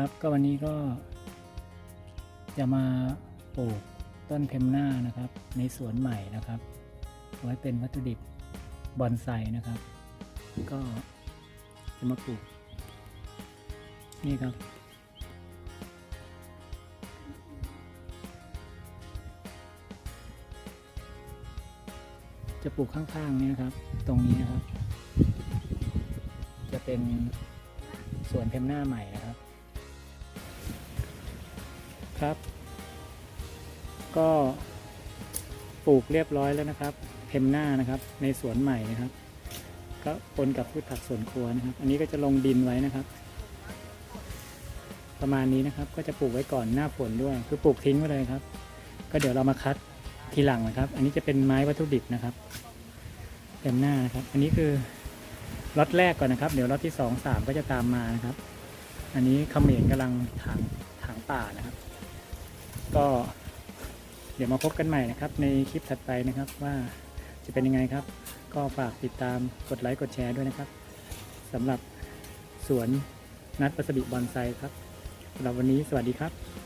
ครับก็วันนี้ก็จะมาปลูกต้นเพมหน้านะครับ ในสวนใหม่นะครับ ไว้เป็นวัตถุดิบบอนไซนะครับ ก็จะมาปลูก นี่ครับ จะปลูกข้างๆนี้นะครับ ตรงนี้นะครับ จะเป็นสวนเพมหน้าใหม่นะครับ ครับ ก็ปลูกเรียบร้อยแล้วนะครับเพมหน้านะครับ ในสวนใหม่นะครับ ก็ปนกับพืชผักสวนครัวนะครับ อันนี้ก็จะลงดินไว้นะครับ ประมาณนี้นะครับ ก็จะปลูกไว้ก่อนหน้าฝนด้วย คือปลูกทิ้งไว้เลยครับ ก็เดี๋ยวเรามาคัดทีหลังนะครับ อันนี้จะเป็นไม้วัตถุดิบนะครับเพมหน้านะครับ อันนี้คือล็อตแรกก่อนนะครับ เดี๋ยวล็อตที่สองสามก็จะตามมานะครับ อันนี้เขมรกำลังถางถางป่านะครับ ก็เดี๋ยวมาพบกันใหม่นะครับ ในคลิปถัดไปนะครับว่าจะเป็นยังไงครับ ก็ฝากติดตามกดไลค์กดแชร์ด้วยนะครับสำหรับสวนนัดปัสบิบอนไซครับสำหรับวันนี้สวัสดีครับ